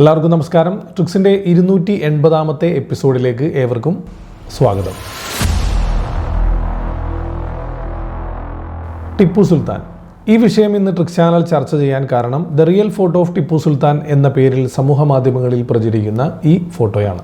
എല്ലാവർക്കും നമസ്കാരം. ട്രിക്സിന്റെ ഇരുന്നൂറ്റി എൺപതാമത്തെ എപ്പിസോഡിലേക്ക് ഏവർക്കും സ്വാഗതം. ടിപ്പു സുൽത്താൻ. ഈ വിഷയം ഇന്ന് ട്രിക്സ് ചാനൽ ചർച്ച ചെയ്യാൻ കാരണം the real photo of Tipu Sultan എന്ന പേരിൽ സമൂഹ മാധ്യമങ്ങളിൽ പ്രചരിക്കുന്ന ഈ ഫോട്ടോയാണ്.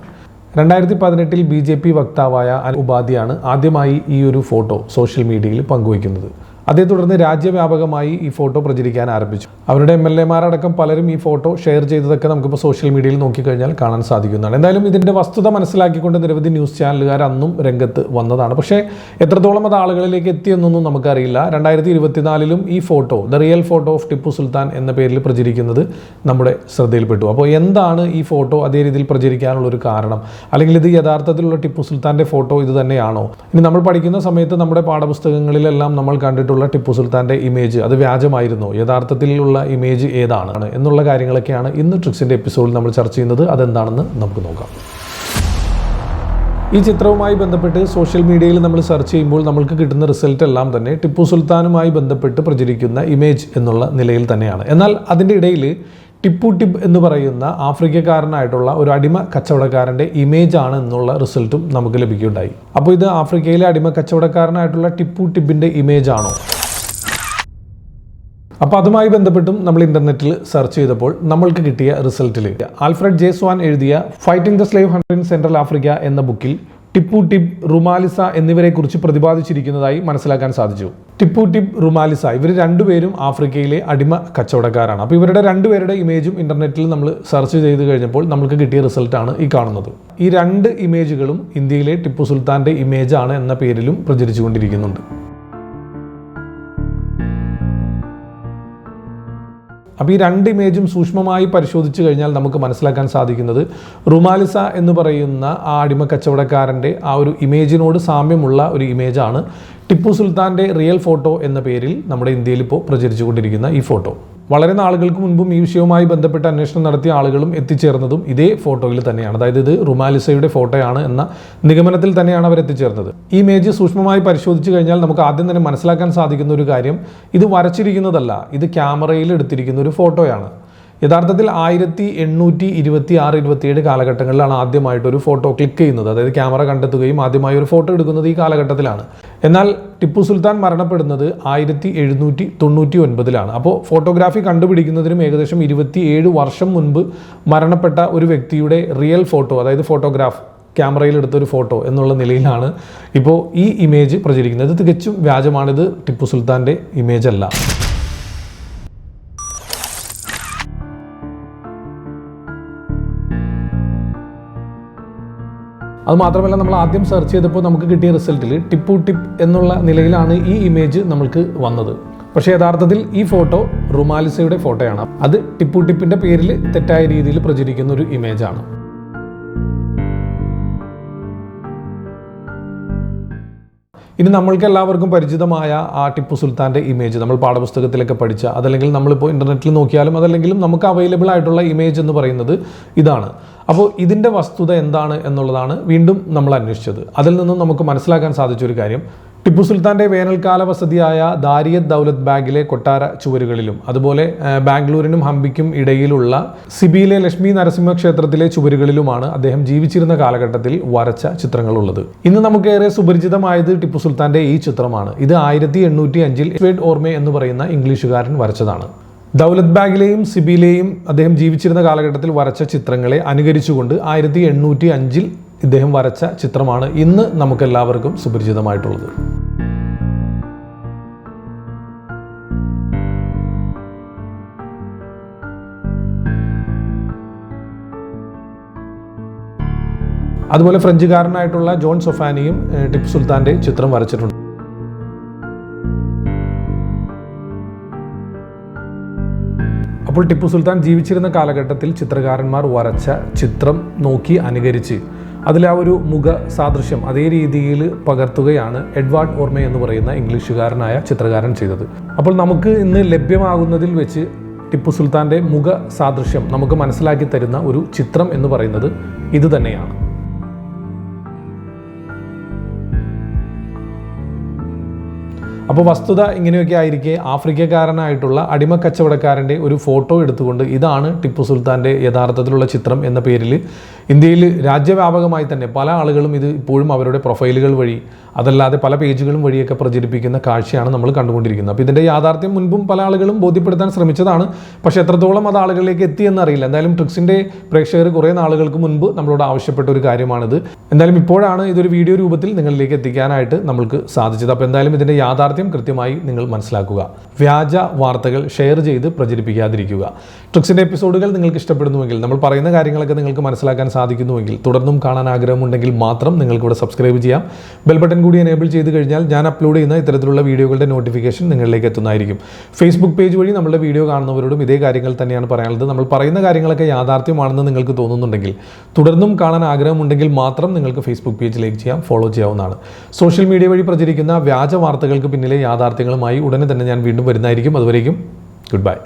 രണ്ടായിരത്തി പതിനെട്ടിൽ ബി ജെ പി വക്താവായ ഉപാധിയാണ് ആദ്യമായി ഈ ഒരു ഫോട്ടോ സോഷ്യൽ മീഡിയയിൽ പങ്കുവയ്ക്കുന്നത്. അതേ തുടർന്ന് രാജ്യവ്യാപകമായി ഈ ഫോട്ടോ പ്രചരിക്കാൻ ആരംഭിച്ചു. അവരുടെ എം എൽ എമാരടക്കം പലരും ഈ ഫോട്ടോ ഷെയർ ചെയ്തതൊക്കെ നമുക്കിപ്പോൾ സോഷ്യൽ മീഡിയയിൽ നോക്കിക്കഴിഞ്ഞാൽ കാണാൻ സാധിക്കുന്നതാണ്. എന്തായാലും ഇതിന്റെ വസ്തുത മനസ്സിലാക്കിക്കൊണ്ട് നിരവധി ന്യൂസ് ചാനലുകാർ അന്നും രംഗത്ത് വന്നതാണ്. പക്ഷേ എത്രത്തോളം അത് ആളുകളിലേക്ക് എത്തിയെന്നൊന്നും നമുക്കറിയില്ല. രണ്ടായിരത്തി ഇരുപത്തിനാലിലും ഈ photo the real photo of Tipu Sultan എന്ന പേരിൽ പ്രചരിക്കുന്നത് നമ്മുടെ ശ്രദ്ധയിൽപ്പെട്ടു. അപ്പോൾ എന്താണ് ഈ ഫോട്ടോ അതേ രീതിയിൽ പ്രചരിക്കാനുള്ള ഒരു കാരണം? അല്ലെങ്കിൽ ഇത് യഥാർത്ഥത്തിലുള്ള ടിപ്പു സുൽത്താന്റെ ഫോട്ടോ ഇത് തന്നെയാണോ? ഇനി നമ്മൾ പഠിക്കുന്ന സമയത്ത് നമ്മുടെ പാഠപുസ്തകങ്ങളിലെല്ലാം നമ്മൾ കണ്ടിട്ടുള്ള ടിപ്പു സുൽത്താന്റെ ഇമേജ് അത് വ്യാജമായിരുന്നോ. യഥാർത്ഥത്തിലുള്ള ഇമേജ് ഏതാണ് എന്നുള്ള കാര്യങ്ങളൊക്കെയാണ് ഇന്ന് ട്രിക്സിന്റെ എപ്പിസോഡിൽ നമ്മൾ ചർച്ച ചെയ്യുന്നത്. അതെന്താണെന്ന് നമുക്ക് നോക്കാം. ഈ ചിത്രവുമായി ബന്ധപ്പെട്ട് സോഷ്യൽ മീഡിയയിൽ നമ്മൾ സെർച്ച് ചെയ്യുമ്പോൾ നമ്മൾക്ക് കിട്ടുന്ന റിസൾട്ട് എല്ലാം തന്നെ ടിപ്പു സുൽത്താനുമായി ബന്ധപ്പെട്ട് പ്രചരിക്കുന്ന ഇമേജ് എന്നുള്ള നിലയിൽ തന്നെയാണ്. എന്നാൽ അതിന്റെ ഇടയിൽ ടിപ്പു ടിപ്പ് എന്ന് പറയുന്ന ആഫ്രിക്കക്കാരനായിട്ടുള്ള ഒരു അടിമ കച്ചവടക്കാരന്റെ ഇമേജ് ആണ് എന്നുള്ള റിസൾട്ടും നമുക്ക് ലഭിക്കുകയുണ്ടായി. അപ്പോൾ ഇത് ആഫ്രിക്കയിലെ അടിമ കച്ചവടക്കാരനായിട്ടുള്ള ടിപ്പു ടിപ്പിന്റെ ഇമേജ് ആണോ അപ്പോൾ അതുമായി ബന്ധപ്പെട്ടും നമ്മൾ ഇന്റർനെറ്റിൽ സെർച്ച് ചെയ്തപ്പോൾ നമ്മൾക്ക് കിട്ടിയ റിസൾട്ടിൽ ആൽഫ്രഡ് ജേസ്വാൻ എഴുതിയ fighting the slave hundred in central Africa എന്ന ബുക്കിൽ ടിപ്പു ടിപ്പ് റുമാലിസ എന്നിവരെ കുറിച്ച് പ്രതിപാദിച്ചിരിക്കുന്നതായി മനസ്സിലാക്കാൻ സാധിച്ചു. ടിപ്പു ടിപ്പ് റുമാലിസ ഇവർ രണ്ടുപേരും ആഫ്രിക്കയിലെ അടിമ കച്ചവടക്കാരാണ്. അപ്പോൾ ഇവരുടെ രണ്ടുപേരുടെ ഇമേജും ഇന്റർനെറ്റിൽ നമ്മൾ സെർച്ച് ചെയ്ത് കഴിഞ്ഞപ്പോൾ നമുക്ക് കിട്ടിയ റിസൾട്ടാണ് ഈ കാണുന്നത്. ഈ രണ്ട് ഇമേജുകളും ഇന്ത്യയിലെ ടിപ്പു സുൽത്താന്റെ ഇമേജാണ് എന്ന പേരിലും പ്രചരിച്ചുകൊണ്ടിരിക്കുന്നുണ്ട്. അപ്പോൾ ഈ രണ്ട് ഇമേജും സൂക്ഷ്മമായി പരിശോധിച്ച് കഴിഞ്ഞാൽ നമുക്ക് മനസ്സിലാക്കാൻ സാധിക്കുന്നത് റുമാലിസ എന്ന് പറയുന്ന ആ അടിമ കച്ചവടക്കാരന്റെ ആ ഒരു ഇമേജിനോട് സാമ്യമുള്ള ഒരു ഇമേജാണ് ടിപ്പു സുൽത്താന്റെ റിയൽ ഫോട്ടോ എന്ന പേരിൽ നമ്മുടെ ഇന്ത്യയിൽ ഇപ്പോൾ പ്രചരിച്ചുകൊണ്ടിരിക്കുന്ന ഈ ഫോട്ടോ. വളരെ നാളുകൾക്ക് മുൻപും ഈ വിഷയവുമായി ബന്ധപ്പെട്ട് അന്വേഷണം നടത്തിയ ആളുകളും എത്തിച്ചേർന്നതും ഇതേ ഫോട്ടോയിൽ തന്നെയാണ്. അതായത് ഇത് റുമാലിസയുടെ ഫോട്ടോയാണ് എന്ന നിഗമനത്തിൽ തന്നെയാണ് അവർ എത്തിച്ചേർന്നത്. ഈ ഇമേജ് സൂക്ഷ്മമായി പരിശോധിച്ചു കഴിഞ്ഞാൽ നമുക്ക് ആദ്യം തന്നെ മനസ്സിലാക്കാൻ സാധിക്കുന്ന ഒരു കാര്യം ഇത് വരച്ചിരിക്കുന്നതല്ല ഇത് ക്യാമറയിൽ എടുത്തിരിക്കുന്ന ഒരു ഫോട്ടോയാണ്. യഥാർത്ഥത്തിൽ ആയിരത്തി എണ്ണൂറ്റി ഇരുപത്തി ആറ് ഇരുപത്തിയേഴ് കാലഘട്ടങ്ങളിലാണ് ആദ്യമായിട്ട് ഒരു ഫോട്ടോ ക്ലിക്ക് ചെയ്യുന്നത്. അതായത് ക്യാമറ കണ്ടെത്തുകയും ആദ്യമായി ഒരു ഫോട്ടോ എടുക്കുന്നത് ഈ കാലഘട്ടത്തിലാണ്. എന്നാൽ ടിപ്പു സുൽത്താൻ മരണപ്പെടുന്നത് ആയിരത്തി എഴുന്നൂറ്റി തൊണ്ണൂറ്റി ഒൻപതിലാണ് അപ്പോൾ ഫോട്ടോഗ്രാഫി കണ്ടുപിടിക്കുന്നതിനും ഏകദേശം ഇരുപത്തി ഏഴ് വർഷം മുൻപ് മരണപ്പെട്ട ഒരു വ്യക്തിയുടെ റിയൽ ഫോട്ടോ അതായത് ഫോട്ടോഗ്രാഫ് ക്യാമറയിൽ എടുത്തൊരു ഫോട്ടോ എന്നുള്ള നിലയിലാണ് ഇപ്പോൾ ഈ ഇമേജ് പ്രചരിക്കുന്നത്. തികച്ചും വ്യാജമാണിത് ടിപ്പു സുൽത്താന്റെ ഇമേജ് അല്ല അത് മാത്രമല്ല നമ്മൾ ആദ്യം സെർച്ച് ചെയ്തപ്പോൾ നമുക്ക് കിട്ടിയ റിസൾട്ടിൽ ടിപ്പു ടിപ്പ് എന്നുള്ള നിലയിലാണ് ഈ ഇമേജ് നമ്മൾക്ക് വന്നത്. പക്ഷേ യഥാർത്ഥത്തിൽ ഈ ഫോട്ടോ റുമാലിസയുടെ ഫോട്ടോയാണ് അത് ടിപ്പു ടിപ്പിന്റെ പേരിൽ തെറ്റായ രീതിയിൽ പ്രചരിക്കുന്ന ഒരു ഇമേജാണ് ഇനി നമ്മൾക്ക് എല്ലാവർക്കും പരിചിതമായ ആ ടിപ്പു സുൽത്താന്റെ ഇമേജ് നമ്മൾ പാഠപുസ്തകത്തിലൊക്കെ പഠിച്ച അതല്ലെങ്കിൽ നമ്മളിപ്പോൾ ഇന്റർനെറ്റിൽ നോക്കിയാലും അതല്ലെങ്കിലും നമുക്ക് അവൈലബിൾ ആയിട്ടുള്ള ഇമേജ് എന്ന് പറയുന്നത് ഇതാണ്. അപ്പോൾ ഇതിന്റെ വസ്തുത എന്താണ് എന്നുള്ളതാണ് വീണ്ടും നമ്മൾ അന്വേഷിച്ചത്. അതിൽ നിന്നും നമുക്ക് മനസ്സിലാക്കാൻ സാധിച്ച ഒരു കാര്യം ടിപ്പു സുൽത്താന്റെ വേനൽക്കാല വസതിയായ ദാരിയത് ദൗലത്ത് ബാഗിലെ കൊട്ടാര ചുവരുകളിലും അതുപോലെ ബാംഗ്ലൂരിനും ഹംപിക്കും ഇടയിലുള്ള സിബിയിലെ ലക്ഷ്മി നരസിംഹ ക്ഷേത്രത്തിലെ ചുവരുകളിലുമാണ് അദ്ദേഹം ജീവിച്ചിരുന്ന കാലഘട്ടത്തിൽ വരച്ച ചിത്രങ്ങളുള്ളത്. ഇന്ന് നമുക്കേറെ സുപരിചിതമായത് ടിപ്പു സുൽത്താന്റെ ഈ ചിത്രമാണ്. ഇത് ആയിരത്തി എണ്ണൂറ്റി അഞ്ചിൽ എഡ്വേഡ് ഓർമെ എന്ന് പറയുന്ന ഇംഗ്ലീഷുകാരൻ വരച്ചതാണ്. ദൗലത്ത് ബാഗിലെയും സിബിയിലെയും അദ്ദേഹം ജീവിച്ചിരുന്ന കാലഘട്ടത്തിൽ വരച്ച ചിത്രങ്ങളെ അനുകരിച്ചുകൊണ്ട് ആയിരത്തി എണ്ണൂറ്റി അഞ്ചിൽ ഇദ്ദേഹം വരച്ച ചിത്രമാണ് ഇന്ന് നമുക്കെല്ലാവർക്കും സുപരിചിതമായിട്ടുള്ളത്. അതുപോലെ ഫ്രഞ്ചുകാരനായിട്ടുള്ള ജോൺ സൊഫാനിയും ടിപ്പ് സുൽത്താന്റെ ചിത്രം വരച്ചിട്ടുണ്ട്. അപ്പോൾ ടിപ്പു സുൽത്താൻ ജീവിച്ചിരുന്ന കാലഘട്ടത്തിൽ ചിത്രകാരന്മാർ വരച്ച ചിത്രം നോക്കി അനുകരിച്ച് അതിൽ ആ ഒരു മുഖ സാദൃശ്യം അതേ രീതിയിൽ പകർത്തുകയാണ് എഡ്വാർഡ് ഓർമെ എന്ന് പറയുന്ന ഇംഗ്ലീഷുകാരനായ ചിത്രകാരൻ ചെയ്തത്. അപ്പോൾ നമുക്ക് ഇന്ന് ലഭ്യമാകുന്നതിൽ വെച്ച് ടിപ്പു സുൽത്താന്റെ മുഖ സാദൃശ്യം നമുക്ക് മനസ്സിലാക്കി തരുന്ന ഒരു ചിത്രം എന്ന് പറയുന്നത് ഇത് തന്നെയാണ്. അപ്പോൾ വസ്തുത ഇങ്ങനെയൊക്കെ ആയിരിക്കെ ആഫ്രിക്കക്കാരനായിട്ടുള്ള അടിമ കച്ചവടക്കാരന്റെ ഒരു ഫോട്ടോ എടുത്തുകൊണ്ട് ഇതാണ് ടിപ്പു സുൽത്താന്റെ യഥാർത്ഥത്തിലുള്ള ചിത്രം എന്ന പേരിൽ ഇന്ത്യയിൽ രാജ്യവ്യാപകമായി തന്നെ പല ആളുകളും ഇത് ഇപ്പോഴും അവരുടെ പ്രൊഫൈലുകൾ വഴി അതല്ലാതെ പല പേജുകളും വഴിയൊക്കെ പ്രചരിപ്പിക്കുന്ന കാഴ്ചയാണ് നമ്മൾ കണ്ടുകൊണ്ടിരിക്കുന്നത്. അപ്പോൾ ഇതിന്റെ യാഥാർത്ഥ്യം മുൻപും പല ആളുകളും ബോധ്യപ്പെടുത്താൻ ശ്രമിച്ചതാണ്. പക്ഷേ എത്രത്തോളം അത് ആളുകളിലേക്ക് എത്തിയെന്ന് അറിയില്ല എന്തായാലും ട്രിക്സിന്റെ പ്രേക്ഷകർ കുറേ നാളുകൾക്ക് മുൻപ് നമ്മളോട് ആവശ്യപ്പെട്ട ഒരു കാര്യമാണിത്. എന്തായാലും ഇപ്പോഴാണ് ഇതൊരു വീഡിയോ രൂപത്തിൽ നിങ്ങളിലേക്ക് എത്തിക്കാനായിട്ട് നമ്മൾക്ക് സാധിച്ചത്. അപ്പോൾ എന്തായാലും ഇതിന്റെ യാഥാർത്ഥ്യം കൃത്യമായി നിങ്ങൾ മനസ്സിലാക്കുക. വ്യാജ വാർത്തകൾ ഷെയർ ചെയ്ത് പ്രചരിപ്പിക്കാതിരിക്കുക. ട്രിക്സിന്റെ എപ്പിസോഡുകൾ നിങ്ങൾക്ക് ഇഷ്ടപ്പെടുന്നുവെങ്കിൽ നമ്മൾ പറയുന്ന കാര്യങ്ങളൊക്കെ നിങ്ങൾക്ക് മനസ്സിലാക്കാൻ സാധിക്കുന്നുവെങ്കിൽ തുടർന്നും കാണാൻ ആഗ്രഹമുണ്ടെങ്കിൽ മാത്രം നിങ്ങൾക്കിവിടെ സബ്സ്ക്രൈബ് ചെയ്യാം. ബെൽ ബട്ടൺ കൂടി എനേബിൾ ചെയ്ത് കഴിഞ്ഞാൽ ഞാൻ അപ്ലോഡ് ചെയ്യുന്ന ഇത്തരത്തിലുള്ള വീഡിയോകളുടെ നോട്ടിഫിക്കേഷൻ നിങ്ങളിലേക്ക് എത്തുന്നതായിരിക്കും. ഫേസ്ബുക്ക് പേജ് വഴി നമ്മുടെ വീഡിയോ കാണുന്നവരോടും ഇതേ കാര്യങ്ങൾ തന്നെയാണ് പറയാനുള്ളത്. നമ്മൾ പറയുന്ന കാര്യങ്ങളൊക്കെ യാഥാർത്ഥ്യമാണെന്ന് നിങ്ങൾക്ക് തോന്നുന്നുണ്ടെങ്കിൽ തുടർന്നും കാണാൻ ആഗ്രഹമുണ്ടെങ്കിൽ മാത്രം നിങ്ങൾക്ക് ഫേസ്ബുക്ക് പേജിലേക്ക് ചെയ്യാം. ഫോളോ ചെയ്യാവുന്നതാണ്. സോഷ്യൽ മീഡിയ വഴി പ്രചരിക്കുന്ന വ്യാജ വാർത്തകൾക്ക് പിന്നിലെ യാഥാർത്ഥ്യങ്ങളുമായി ഉടനെ തന്നെ ഞാൻ വീണ്ടും വരുന്നതായിരിക്കും. അതുവരേക്കും ഗുഡ് ബൈ